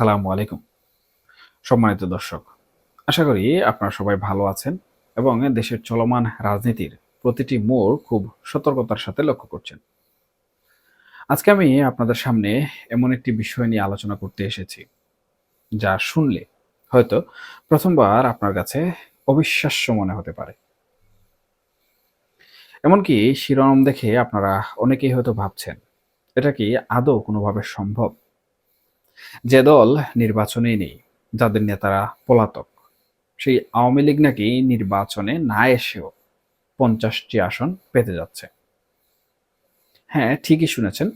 আসসালামু আলাইকুম। সম্মানিত দর্শক, আশা করি আপনারা সবাই ভালো আছেন এবং দেশের চলমান রাজনীতির প্রতিটি মোড় খুব সতর্কতার সাথে লক্ষ্য করছেন। আজকে আমি আপনাদের সামনে এমন একটি বিষয় নিয়ে আলোচনা করতে এসেছি, যা শুনলে হয়তো প্রথমবার আপনার কাছে অবিশ্বাস্য মনে হতে পারে। এমনকি শিরোনাম দেখে আপনারা অনেকেই হয়তো ভাবছেন, এটা কি আদৌ কোনোভাবে সম্ভব? যে দল নির্বাচনে নেই, যাদের নেতারা পলাতক। সেই আওয়ামী লীগ নাকি নির্বাচনে না এসেও পঞ্চাশটি আসন পেতে যাচ্ছে। হ্যাঁ ঠিকই শুনেছেন।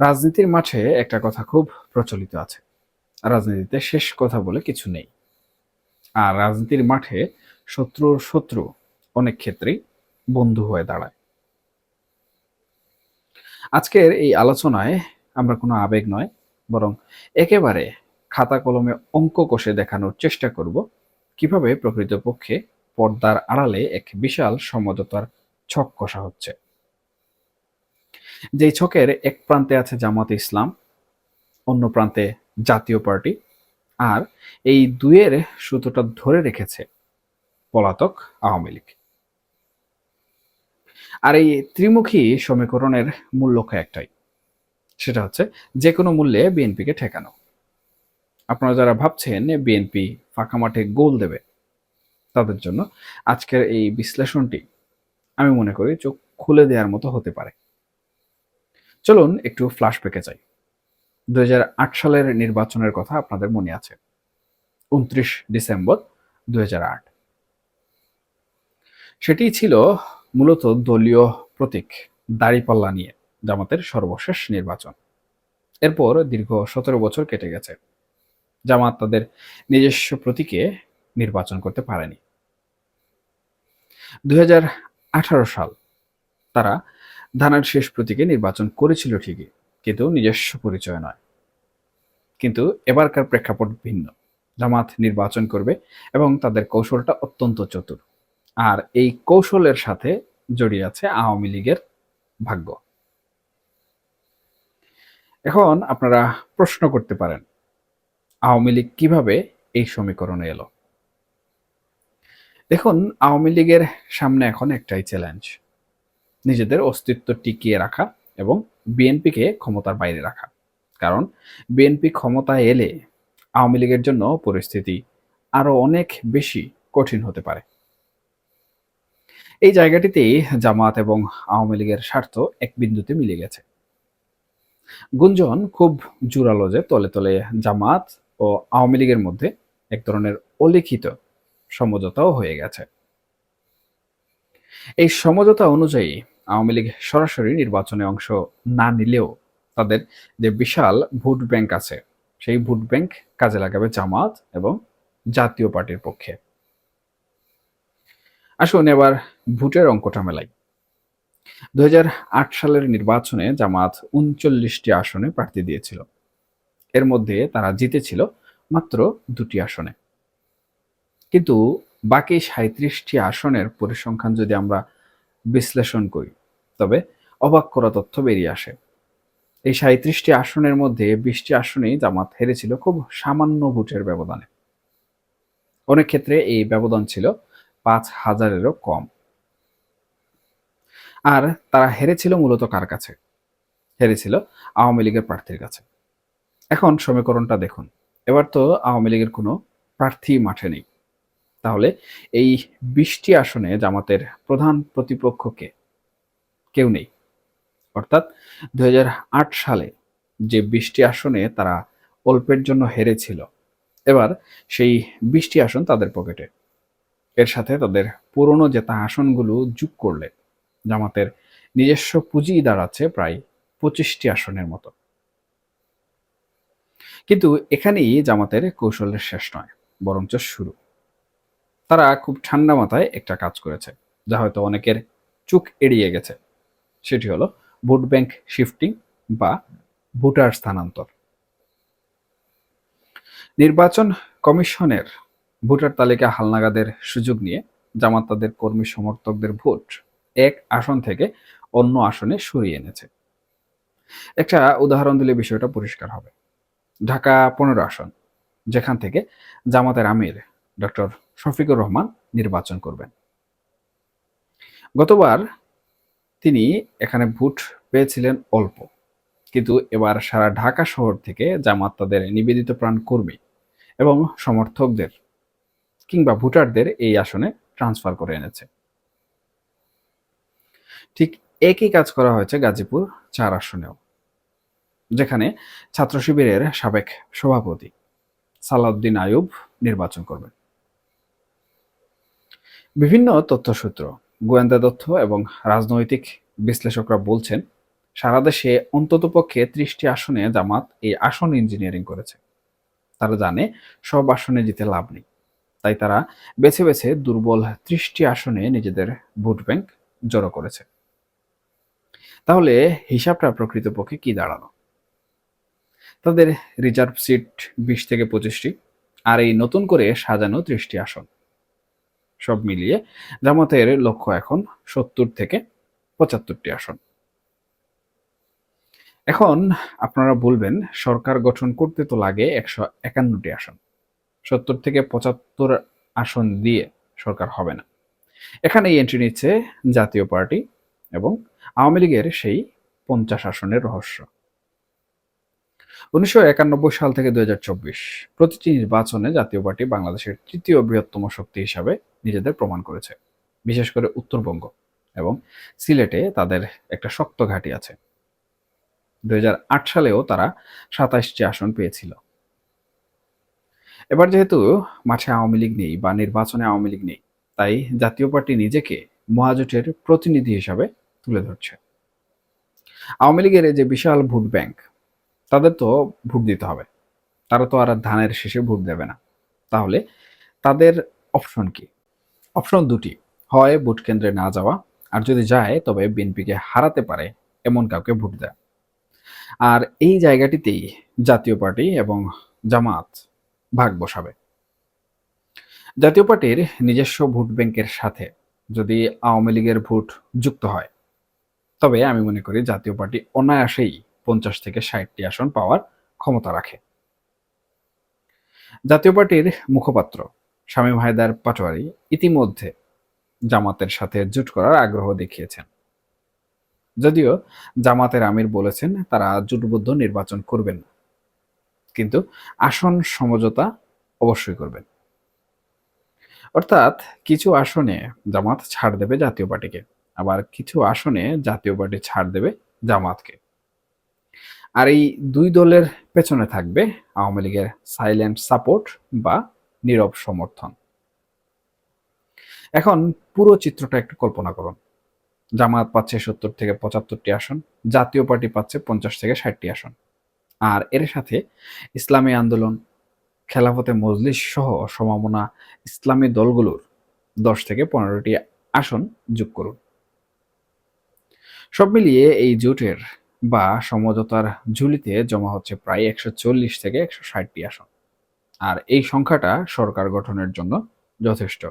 রাজনীতির মাঠে একটা কথা খুব প্রচলিত আছে। রাজনীতিতে শেষ কথা বলে কিছু নেই। আর রাজনীতির মাঠে শত্রুর শত্রু অনেক ক্ষেত্রেই বন্ধু হয়ে দাঁড়ায়। আজকের এই আলোচনায় আমরা কোনো আবেগ নয় বরং একেবারে খাতা কলমে অঙ্ক কষে দেখানোর চেষ্টা করব কীভাবে প্রকৃতপক্ষে পর্দার আড়ালে এক বিশাল সমঝোতার ছক কষা হচ্ছে। যেই ছকের এক প্রান্তে আছে জামাতে ইসলাম, অন্য প্রান্তে জাতীয় পার্টি আর এই দুয়ের সুতোটা ধরে রেখেছে পলাতক আওয়ামী লীগ। আর এই ত্রিমুখী সমীকরণের মূল লক্ষ্য একটাই সেটা হচ্ছে যে কোনো মূল্যে বিএনপিকে ঠেকানো। আপনারা যারা ভাবছেন বিএনপি ফাঁকা মাঠে গোল দেবে, তাদের জন্য আজকের এই বিশ্লেষণটি আমি মনে করি চোখ খুলে দেওয়ার মতো হতে পারে। চলুন একটু ফ্ল্যাশব্যাকে যাই। দুই হাজার আট সালের নির্বাচনের কথা আপনাদের মনে আছে। উনত্রিশ ডিসেম্বর দু সেটি ছিল মূলত দলীয় প্রতীক দাড়িপাল্লা নিয়ে। জামাতের সর্বশেষ নির্বাচন। এরপর দীর্ঘ সতেরো বছর কেটে গেছে। জামাত তাদের নিজস্ব প্রতীকে নির্বাচন করতে পারেনি। দুই হাজার আঠারো সাল তারা ধানের শেষ প্রতীকে নির্বাচন করেছিল ঠিকই, কিন্তু নিজস্ব পরিচয় নয়। কিন্তু এবারকার প্রেক্ষাপট ভিন্ন। জামাত নির্বাচন করবে এবং তাদের কৌশলটা অত্যন্ত চতুর। আর এই কৌশলের সাথে জড়িয়ে আছে আওয়ামী লীগের ভাগ্য। এখন আপনারা প্রশ্ন করতে পারেন, আওয়ামী লীগ কীভাবে এই সমীকরণে এলো? দেখুন, আওয়ামী লীগের সামনে এখন একটাই চ্যালেঞ্জ নিজেদের অস্তিত্ব টিকিয়ে রাখা এবং বিএনপিকে ক্ষমতার বাইরে রাখা। কারণ, বিএনপি ক্ষমতায় এলে আওয়ামী লীগের জন্য পরিস্থিতি আরও অনেক বেশি কঠিন হতে পারে। এই জায়গাটিতেই জামাত এবং আওয়ামী লীগের স্বার্থ এক বিন্দুতে মিলে গেছে। গুঞ্জন খুব জোরালো যে তলে তলে জামাত ও আওয়ামী লীগের মধ্যে এক ধরনের অলিখিত সমঝোতাও হয়ে গেছে। এই সমঝোতা অনুযায়ী আওয়ামী লীগ সরাসরি নির্বাচনে অংশ না নিলেও তাদের যে বিশাল ভোট ব্যাংক আছে, সেই ভোট ব্যাংক কাজে লাগাবে জামাত এবং জাতীয় পার্টির পক্ষে। আসুন এবার ভোটের অঙ্কটা মেলাই। দু হাজার আট সালের নির্বাচনে জামাত উনচল্লিশটি আসনে প্রার্থী দিয়েছিল। এর মধ্যে তারা জিতেছিল মাত্র দুটি আসনে। কিন্তু বাকি সাঁত্রিশটি আসনের পরিসংখ্যান যদি আমরা বিশ্লেষণ করি, তবে অবাক করা তথ্য বেরিয়ে আসে। এই সাঁত্রিশটি আসনের মধ্যে বিশটি আসনেই জামাত হেরেছিল খুব সামান্য ভোটের ব্যবধানে। অনেক ক্ষেত্রে এই ব্যবধান ছিল পাঁচ হাজারেরও কম। আর তারা হেরেছিল মূলত কার কাছে? হেরেছিল আওয়ামী লীগের প্রার্থীর কাছে। এখন সমীকরণটা দেখুন। এবার তো আওয়ামী লীগের কোনো প্রার্থী মাঠে নেই। তাহলে এই বিশটি আসনে জামাতের প্রধান প্রতিপক্ষকে কেউ নেই। অর্থাৎ দুহাজার আট সালে যে বিশটি আসনে তারা অল্পের জন্য হেরেছিল, এবার সেই বিশটি আসন তাদের পকেটে। এর সাথে তাদের পুরনো জেতা আসনগুলো যোগ করলে জামাতের নিজস্ব পুঁজি দাঁড়াচ্ছে প্রায় পঁচিশটি আসনের মতো। কিন্তু এখানেই জামাতের কৌশলের শেষ নয়, বরঞ্চ শুরু। তারা খুব ঠান্ডা মাথায় একটা কাজ করেছে, যা হয়তো অনেকের চোখ এড়িয়ে গেছে। সেটি হলো ভোট ব্যাংক শিফটিং বা ভোটার স্থানান্তর। নির্বাচন কমিশনের ভোটার তালিকা হালনাগাদের সুযোগ নিয়ে জামাত তাদের কর্মী সমর্থকদের ভোট এক আসন থেকে অন্য আসনে সরিয়ে এনেছে। একটা উদাহরণ দিলে বিষয়টা পরিষ্কার হবে। ঢাকা পনেরো আসন, যেখান থেকে জামাতের আমির ডক্টর শফিকুর রহমান নির্বাচন করবেন। গতবার তিনি এখানে ভোট পেয়েছিলেন অল্প, কিন্তু এবার সারা ঢাকা শহর থেকে জামাত তাদের নিবেদিত প্রাণ কর্মী এবং সমর্থকদের কিংবা ভোটারদের এই আসনে ট্রান্সফার করে এনেছে। ঠিক একই কাজ করা হয়েছে গাজীপুর চার আসনেও, যেখানে ছাত্র শিবিরের সাবেক সভাপতি সালাউদ্দিন আয়ুব নির্বাচন করবেন। বিভিন্ন তথ্যসূত্র, গোয়েন্দা তথ্য এবং রাজনৈতিক বিশ্লেষকরা বলছেন, সারা দেশে অন্ততপক্ষে ত্রিশটি আসনে জামাত এই আসন ইঞ্জিনিয়ারিং করেছে। তারা জানে সব আসনে জিতে লাভ নেই। তাই তারা বেছে বেছে দুর্বল ত্রিশটি আসনে নিজেদের ভোট ব্যাংক জড়ো করেছে। তাহলে হিসাবটা প্রকৃতপক্ষে কি দাঁড়াল তাদের রিজার্ভ সিট বিশ থেকে পঁচিশটি, আর এই নতুন করে সাজানো ত্রিশটি আসন। সব মিলিয়ে জামাতের লক্ষ্য এখন সত্তর থেকে পঁচাত্তরটি আসন। এখন আপনারা বলবেন, সরকার গঠন করতে তো লাগে একশো একান্নটি আসন। সত্তর থেকে পঁচাত্তর আসন দিয়ে সরকার হবে না। এখানেই এন্ট্রি নিচ্ছে জাতীয় পার্টি এবং আওয়ামী লীগের সেই পঞ্চাশ আসনের রহস্য। উনিশশো একানব্বই সাল থেকে দুই প্রতিটি নির্বাচনে জাতীয় পার্টি বাংলাদেশের তৃতীয় বৃহত্তম শক্তি হিসাবে নিজেদের প্রমাণ করেছে, বিশেষ করে উত্তরবঙ্গ এবং সিলেটে তাদের একটা শক্ত ঘাঁটি আছে। দুই হাজার আট সালেও তারা সাতাশটি আসন পেয়েছিল। এবার যেহেতু মাঠে আওয়ামী লীগ নেই বা নির্বাচনে আওয়ামী লীগ নেই, তাই জাতীয় পার্টি নিজেকে মহাজোটের প্রতিনিধি হিসাবে তুলে ধরছে। আওয়ামী লীগের যে বিশাল ভোট ব্যাংক, তাদের তো ভোট দিতে হবে। তারা তো আর ধানের শেষে ভোট দেবে না। তাহলে তাদের অপশন কি? অপশন দুটি, হয় ভোট কেন্দ্রে না যাওয়া, আর যদি যায়, তবে বিএনপিকে হারাতে পারে এমন কাউকে ভোট দেয়। আর এই জায়গাটিতেই জাতীয় পার্টি এবং জামাত ভাগ বসাবে। জাতীয় পার্টির নিজস্ব ভোট ব্যাংকের সাথে যদি আওয়ামী লীগের ভোট যুক্ত হয় তবে আমি মনে করি জাতীয় পার্টি অনায়াসেই পঞ্চাশ থেকে ষাটটি আসন পাওয়ার ক্ষমতা রাখে। জাতীয় পার্টির মুখপাত্র শামীম হায়দার পাটোয়ারি ইতিমধ্যে জামাতের সাথে জোট করার আগ্রহ দেখিয়েছেন। যদিও জামাতের আমির বলেছেন, তারা জোটবদ্ধ নির্বাচন করবেন না। কিন্তু আসন সমঝোতা অবশ্যই করবেন। অর্থাৎ কিছু আসনে জামাত ছাড় দেবে জাতীয় পার্টিকে। আবার কিছু আসনে জাতীয় পার্টি ছাড় দেবে জামাতকে। আর এই দুই দলের পেছনে থাকবে আওয়ামী লীগের সাইলেন্ট সাপোর্ট বা নীরব সমর্থন। এখন পুরো চিত্রটা একটু কল্পনা করুন। জামাত পাচ্ছে সত্তর থেকে পঁচাত্তরটি আসন, জাতীয় পার্টি পাচ্ছে পঞ্চাশ থেকে ষাটটি আসন। আর এর সাথে ইসলামী আন্দোলন, খেলাফতে মজলিস সহ সম্ভাবনা ইসলামী দলগুলোর দশ থেকে পনেরোটি আসন যোগ করুন। সব মিলিয়ে এই জোটের বা সমঝোতার ঝুলিতে জমা হচ্ছে প্রায় একশো চল্লিশ থেকে একশো ষাটটি আসন। আর এই সংখ্যাটা সরকার গঠনের জন্য যথেষ্ট।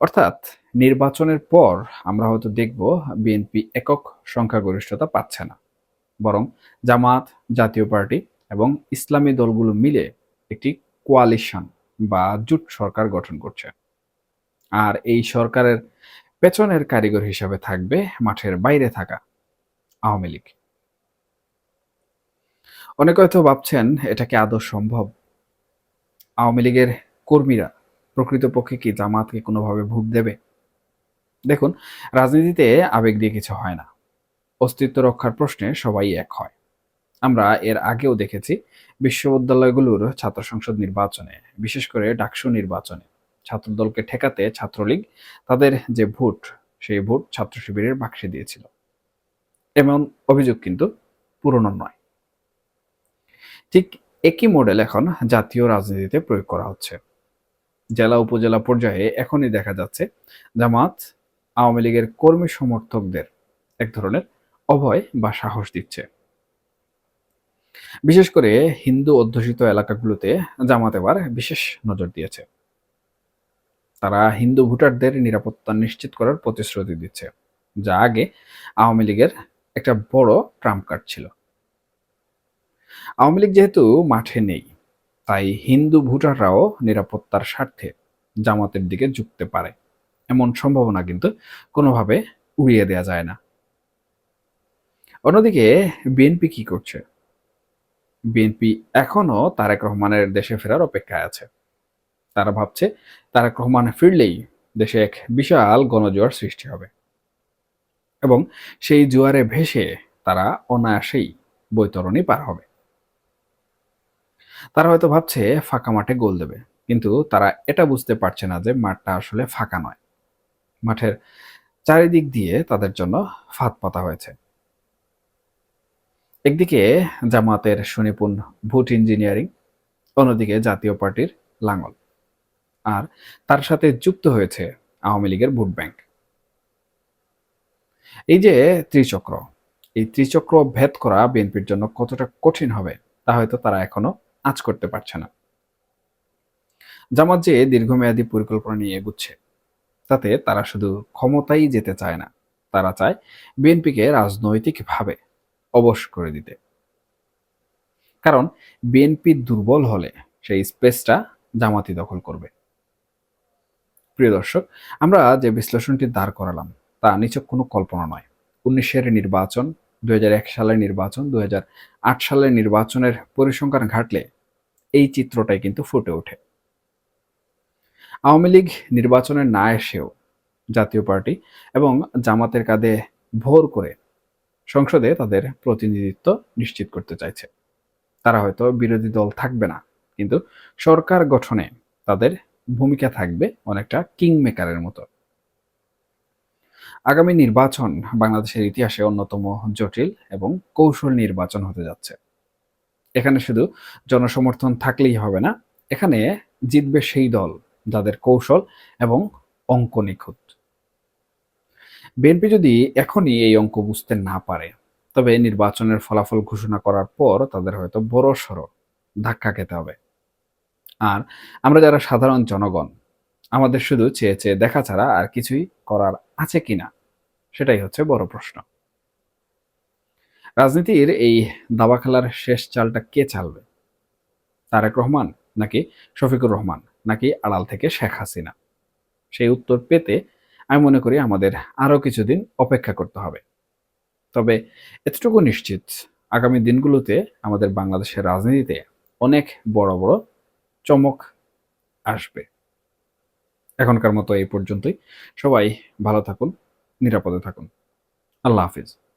অর্থাৎ নির্বাচনের পর আমরা হয়তো দেখব বিএনপি একক সংখ্যাগরিষ্ঠতা পাচ্ছে না। বরং জামাত, জাতীয় পার্টি এবং ইসলামী দলগুলো মিলে একটি কোয়ালিশন বা জুট সরকার গঠন করছে। আর এই সরকারের পেছনের কারিগর হিসাবে থাকবে মাঠের বাইরে থাকা আওয়ামী লীগ। অনেকে হয়তো ভাবছেন, এটা কি আদৌ সম্ভব? আওয়ামী লীগের কর্মীরা প্রকৃতপক্ষে কি জামাতকে কোনোভাবে ভোট দেবে? দেখুন, রাজনীতিতে আবেগ দিয়ে কিছু হয় না। অস্তিত্ব রক্ষার প্রশ্নে সবাই এক হয়। আমরা এর আগেও দেখেছি বিশ্ববিদ্যালয়গুলোর ছাত্র সংসদ নির্বাচনে, বিশেষ করে ডাকসু নির্বাচনে। ছাত্রদলকে ঠেকাতে ছাত্রলীগ তাদের যে ভোট, সেই ভোট ছাত্র শিবিরের বাক্সে দিয়েছিল। এমন অভিযোগ কিন্তু পুরনো নয়। ঠিক একই মডেল এখন জাতীয় রাজনীতিতে প্রয়োগ করা হচ্ছে। জেলা উপজেলা পর্যায়ে এখনই দেখা যাচ্ছে জামাত আওয়ামী লীগের কর্মী সমর্থকদের এক ধরনের অভয় বা সাহস দিচ্ছে। বিশেষ করে হিন্দু অধ্যুষিত এলাকাগুলোতে জামাত এবার বিশেষ নজর দিয়েছে। তারা হিন্দু ভোটারদের নিরাপত্তা নিশ্চিত করার প্রতিশ্রুতি দিচ্ছে, যা আগে আওয়ামী লীগের একটা বড় ট্রাম্প কার্ড ছিল। আওয়ামী লীগ যেহেতু মাঠে নেই, তাই হিন্দু ভোটাররাও নিরাপত্তার স্বার্থে জামাতের দিকে ঝুঁকতে পারে, এমন সম্ভাবনা কিন্তু কোনোভাবে উড়িয়ে দেওয়া যায় না। অন্যদিকে বিএনপি কি করছে? বিএনপি এখনও তারেক রহমানের দেশে ফেরার অপেক্ষায় আছে। তারা ভাবছে তারেক রহমান ফিরলেই দেশে এক বিশাল গণজোয়ার সৃষ্টি হবে। এবং সেই জোয়ারে ভেসে তারা অনায়াসেই বৈতরণী পার হবে। তারা হয়তো ভাবছে, ফাঁকা মাঠে গোল দেবে। কিন্তু তারা এটা বুঝতে পারছে না যে মাঠটা আসলে ফাঁকা নয়। মাঠের চারিদিক দিয়ে তাদের জন্য ফাঁদ পাতা হয়েছে। একদিকে জামাতের সুনিপুণ ভোট ইঞ্জিনিয়ারিং, অন্যদিকে জাতীয় পার্টির লাঙ্গল আর তার সাথে যুক্ত হয়েছে আওয়ামী লীগের ভোট ব্যাংক। এই যে ত্রিচক্র, এই ত্রিচক্র ভেদ করা বিএনপির জন্য কতটা কঠিন হবে, তা হয়তো তারা এখনও আজ করতে পারছে না। জামাত যে দীর্ঘমেয়াদী পরিকল্পনা নিয়ে এগুচ্ছে, তাতে তারা শুধু ক্ষমতাই যেতে চায় না, তারা চায় বিএনপিকে রাজনৈতিকভাবে অবশ করে দিতে। কারণ বিএনপি দুর্বল হলে সেই স্পেসটা জামাতি দখল করবে। প্রিয় দর্শক, আমরা যে বিশ্লেষণটি দাঁড় করালাম, তা নিচক কোনো কল্পনা নয়। উনিশের নির্বাচন দু সালের নির্বাচন দু সালের নির্বাচনের পরিসংখ্যান ঘাটলে এই চিত্রটাই কিন্তু ফুটে ওঠে। আওয়ামী লীগ নির্বাচনে না এসেও জাতীয় পার্টি এবং জামাতের কাঁধে ভোর করে সংসদে তাদের প্রতিনিধিত্ব নিশ্চিত করতে চাইছে। তারা হয়তো বিরোধী দল থাকবে না, কিন্তু সরকার গঠনে তাদের ভূমিকা থাকবে অনেকটা কিং মেকারের মতো। আগামী নির্বাচন বাংলাদেশের ইতিহাসে অন্যতম জটিল এবং কৌশল নির্বাচন হতে যাচ্ছে। এখানে শুধু জনসমর্থন থাকলেই হবে না, এখানে জিতবে সেই দল যাদের কৌশল এবং অঙ্ক নিখুঁত। বিএনপি যদি এখনই এই অঙ্ক বুঝতে না পারে, তবে নির্বাচনের ফলাফল ঘোষণা করার পর তাদের হয়তো বড় সড়ো ধাক্কা খেতে হবে। আর আমরা যারা সাধারণ জনগণ, আমাদের শুধু চেয়ে চেয়ে দেখা ছাড়া আর কিছুই করার আছে কিনা, সেটাই হচ্ছে বড় প্রশ্ন। রাজনীতির এই দাবা খেলার শেষ চালটা কে চালবে? তারেক রহমান নাকি শফিকুর রহমান নাকি আড়াল থেকে শেখ হাসিনা? সেই উত্তর পেতে আমি মনে করি আমাদের আরও কিছুদিন অপেক্ষা করতে হবে। তবে এতটুকু নিশ্চিত, আগামী দিনগুলোতে আমাদের বাংলাদেশের রাজনীতিতে অনেক বড় বড় চমক আসবে। এখনকার মতো এই পর্যন্তই। সবাই ভালো থাকুন নিরাপদে থাকুন। আল্লাহ হাফিজ।